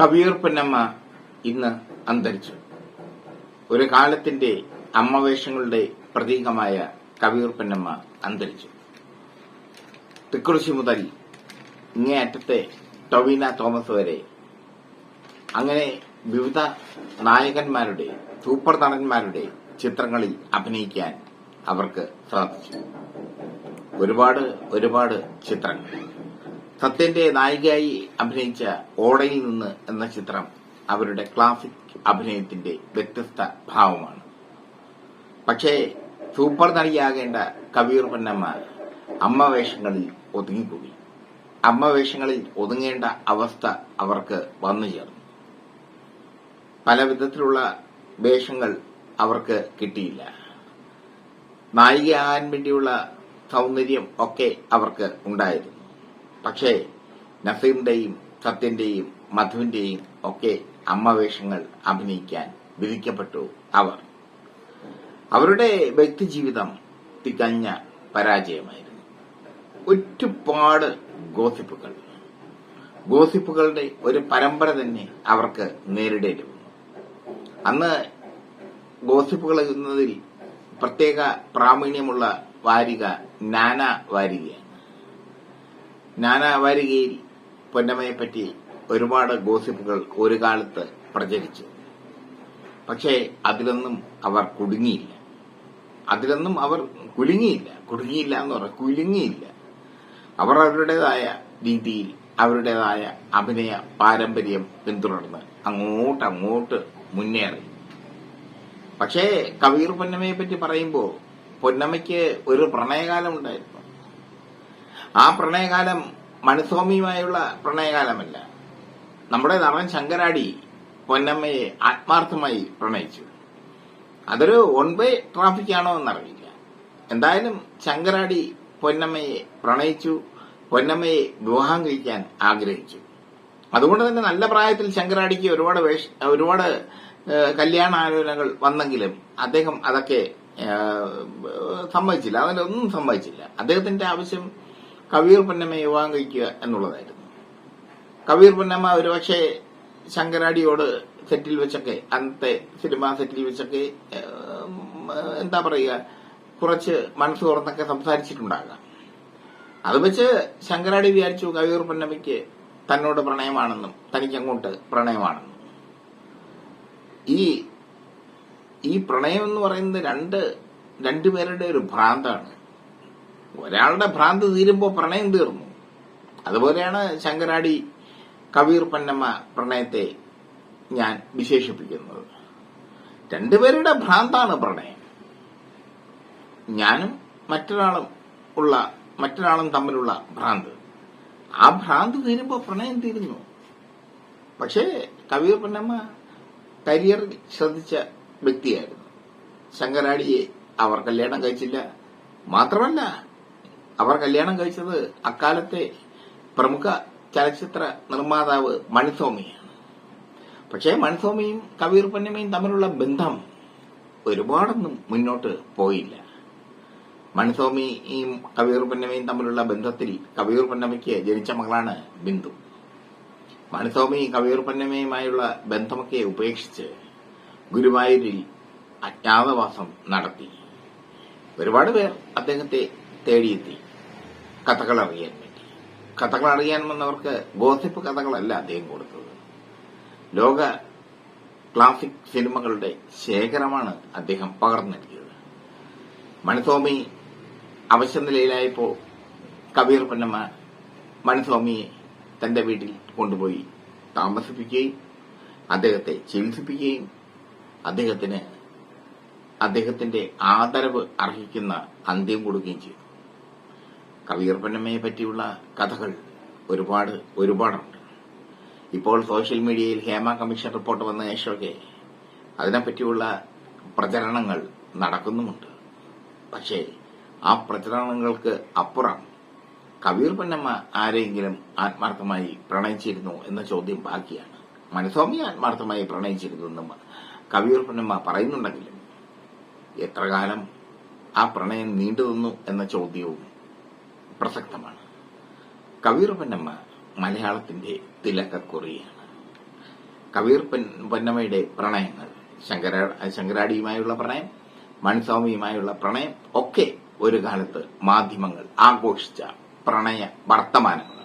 കവിയൂർ പൊന്നമ്മ ഇന്ന് അന്തരിച്ചു. ഒരു കാലത്തിന്റെ അമ്മവേഷങ്ങളുടെ പ്രതീകമായ കവിയൂർ പൊന്നമ്മ അന്തരിച്ചു. തിക്കുറിശി മുതൽ ഇങ്ങേയറ്റത്തെ ടൊവീന തോമസ് വരെ അങ്ങനെ വിവിധ നായകന്മാരുടെ സൂപ്പർ നടന്മാരുടെ ചിത്രങ്ങളിൽ അഭിനയിക്കാൻ അവർക്ക് സാധിച്ചു. ഒരുപാട് ഒരുപാട് ചിത്രങ്ങൾ. സത്യന്റെ നായികയായി അഭിനയിച്ച ഓടയിൽ നിന്ന് എന്ന ചിത്രം അവരുടെ ക്ലാസിക് അഭിനയത്തിന്റെ വ്യത്യസ്ത ഭാവമാണ്. പക്ഷേ സൂപ്പർ നടിയാകേണ്ട കവിയൂർ പൊന്നമ്മ അമ്മ വേഷങ്ങളിൽ ഒതുങ്ങിക്കൂടി. അമ്മ വേഷങ്ങളിൽ ഒതുങ്ങേണ്ട അവസ്ഥ അവർക്ക് വന്നു ചേർന്നു. പല വിധത്തിലുള്ള വേഷങ്ങൾ അവർക്ക് കിട്ടിയില്ല. നായികയാകാൻ വേണ്ടിയുള്ള സൗന്ദര്യം ഒക്കെ അവർക്ക് ഉണ്ടായിരുന്നു. പക്ഷേ നസീറിന്റെയും സത്യന്റെയും മധുവിന്റെയും ഒക്കെ അമ്മവേഷങ്ങൾ അഭിനയിക്കാൻ വിധിക്കപ്പെട്ടു അവർ. അവരുടെ വ്യക്തിജീവിതം തികഞ്ഞ പരാജയമായിരുന്നു. ഒരുപാട് ഗോസിപ്പുകൾ. ഗോസിപ്പുകളുടെ ഒരു പരമ്പര തന്നെ അവർക്ക് നേരിടേണ്ടി വന്നു. അന്ന് ഗോസിപ്പുകൾ എഴുതുന്നതിൽ പ്രത്യേക പ്രാവീണ്യമുള്ള വാരിക നാന വാരികയാണ്. നാന വാരികയിൽ പൊന്നമ്മയെപ്പറ്റി ഒരുപാട് ഗോസിപ്പുകൾ ഒരു കാലത്ത് പ്രചരിച്ചു. പക്ഷേ അതിലൊന്നും അവർ കുടുങ്ങിയില്ല. അതിലൊന്നും അവർ കുലുങ്ങിയില്ല. കുടുങ്ങിയില്ല എന്ന് പറയാം കുലുങ്ങിയില്ല. അവർ അവരുടേതായ രീതിയിൽ അവരുടേതായ അഭിനയ പാരമ്പര്യം പിന്തുടർന്ന് അങ്ങോട്ട് അങ്ങോട്ട് മുന്നേറി. പക്ഷേ കവീർ പൊന്നമ്മയെ പറ്റി പറയുമ്പോൾ പൊന്നമ്മയ്ക്ക് ഒരു പ്രണയകാലം ഉണ്ടായിരുന്നു. ആ പ്രണയകാലം മണിസ്വാമിയുമായുള്ള പ്രണയകാലമല്ല. നമ്മുടെ നടൻ ശങ്കരാടി പൊന്നമ്മയെ ആത്മാർത്ഥമായി പ്രണയിച്ചു. അതൊരു വൺ വേ ട്രാഫിക് ആണോ എന്നറിയില്ല. എന്തായാലും ശങ്കരാടി പൊന്നമ്മയെ പ്രണയിച്ചു പൊന്നമ്മയെ വിവാഹം കഴിക്കാൻ ആഗ്രഹിച്ചു. അതുകൊണ്ട് തന്നെ നല്ല പ്രായത്തിൽ ശങ്കരാടിക്ക് ഒരുപാട് ഒരുപാട് കല്യാണ ആലോചനകൾ വന്നെങ്കിലും അദ്ദേഹം അതൊക്കെ സമ്മതിച്ചില്ല. അതിലൊന്നും സമ്മതിച്ചില്ല. അദ്ദേഹത്തിന്റെ ആവശ്യം കവിയൂർ പൊന്നമ്മ വിവാഹം കഴിക്കുക എന്നുള്ളതായിരുന്നു. കവീർ പൊന്നമ്മ ഒരുപക്ഷെ ശങ്കരാടിയോട് സെറ്റിൽ വെച്ചൊക്കെ അന്നത്തെ സിനിമ സെറ്റിൽ വെച്ചൊക്കെ എന്താ പറയുക കുറച്ച് മനസ്സ് തുറന്നൊക്കെ സംസാരിച്ചിട്ടുണ്ടാകാം. അത് വെച്ച് ശങ്കരാടി വിചാരിച്ചു കവിയൂർ പൊന്നമ്മയ്ക്ക് തന്നോട് പ്രണയമാണെന്നും തനിക്ക് അങ്ങോട്ട് പ്രണയമാണെന്നും. ഈ ഈ പ്രണയം എന്ന് പറയുന്നത് രണ്ട് രണ്ടുപേരുടെ ഒരു ഭ്രാന്താണ്. ഒരാളുടെ ഭ്രാന്ത് തീരുമ്പോൾ പ്രണയം തീർന്നു. അതുപോലെയാണ് ശങ്കരാടി കബീർ പന്നമ്മ പ്രണയത്തെ ഞാൻ വിശേഷിപ്പിക്കുന്നത്. രണ്ടുപേരുടെ ഭ്രാന്താണ് പ്രണയം. ഞാനും മറ്റൊരാളും ഉള്ള മറ്റൊരാളും തമ്മിലുള്ള ഭ്രാന്ത്. ആ ഭ്രാന്ത് തീരുമ്പോൾ പ്രണയം തീരുന്നു. പക്ഷേ കബീർ പൊന്നമ്മ കരിയറിൽ ശ്രദ്ധിച്ച വ്യക്തിയായിരുന്നു. ശങ്കരാടിയെ അവർ കല്യാണം കഴിച്ചില്ല. മാത്രമല്ല അവർ കല്യാണം കഴിച്ചത് അക്കാലത്തെ പ്രമുഖ ചലച്ചിത്ര നിർമ്മാതാവ് മണിസ്വാമിയാണ്. പക്ഷേ മണിസ്വാമിയും കബീർ പൊന്നമ്മയും തമ്മിലുള്ള ബന്ധം ഒരുപാടൊന്നും മുന്നോട്ട് പോയില്ല. മണിസ്വാമിയും കബീർ പൊന്നമ്മയും തമ്മിലുള്ള ബന്ധത്തിൽ കബീർ പൊന്നമ്മയ്ക്ക് ജനിച്ച മകളാണ് ബിന്ദു. മണിസ്വാമി കബീർ പൊന്നമ്മയുമായുള്ള ബന്ധമൊക്കെ ഉപേക്ഷിച്ച് ഗുരുവായൂരിൽ അജ്ഞാതവാസം നടത്തി. ഒരുപാട് പേർ അദ്ദേഹത്തെ തേടിയെത്തി. കഥകൾ അറിയാൻ വേണ്ടി. കഥകൾ അറിയാൻ വന്നവർക്ക് ഗോസിപ്പ് കഥകളല്ല അദ്ദേഹം കൊടുത്തത്. ലോക ക്ലാസിക് സിനിമകളുടെ ശേഖരമാണ് അദ്ദേഹം പകർന്നു നൽകിയത്. മണിസ്വാമി അവശനിലയിലായപ്പോൾ കബീർ പൊന്നമ്മ മണിസ്വാമിയെ തന്റെ വീട്ടിൽ കൊണ്ടുപോയി താമസിപ്പിക്കുകയും അദ്ദേഹത്തെ ചികിത്സിപ്പിക്കുകയും അദ്ദേഹത്തിന് അദ്ദേഹത്തിന്റെ ആദരവ് അർഹിക്കുന്ന അന്ത്യം കൊടുക്കുകയും ചെയ്തു. പൊന്നമ്മയെ പറ്റിയുള്ള കഥകൾ ഒരുപാട് ഒരുപാടുണ്ട്. ഇപ്പോൾ സോഷ്യൽ മീഡിയയിൽ ഹേമ കമ്മീഷൻ റിപ്പോർട്ട് വന്ന ശേഷമൊക്കെ അതിനെപ്പറ്റിയുള്ള പ്രചരണങ്ങൾ നടക്കുന്നുമുണ്ട്. പക്ഷേ ആ പ്രചരണങ്ങൾക്ക് അപ്പുറം കബീർ പൊന്നമ്മ ആരെങ്കിലും ആത്മാർത്ഥമായി പ്രണയിച്ചിരുന്നു എന്ന ചോദ്യം ബാക്കിയാണ്. മനസ്വാമി ആത്മാർത്ഥമായി പ്രണയിച്ചിരുന്നു എന്ന് കബീർ പൊന്നമ്മ പറയുന്നുണ്ടെങ്കിലും എത്ര കാലം ആ പ്രണയം നീണ്ടു നിന്നു എന്ന ചോദ്യവും പ്രസക്തമാണ്. കബീർ പൊന്നമ്മ മലയാളത്തിന്റെ തിലക്കക്കുറിയാണ്. കബീർ പൊന്നമ്മയുടെ പ്രണയങ്ങൾ ശങ്കര ശങ്കരാടിയുമായുള്ള പ്രണയം മൺസ്വാമിയുമായുള്ള പ്രണയം ഒക്കെ ഒരു കാലത്ത് മാധ്യമങ്ങൾ ആഘോഷിച്ച പ്രണയ വർത്തമാനങ്ങളാണ്.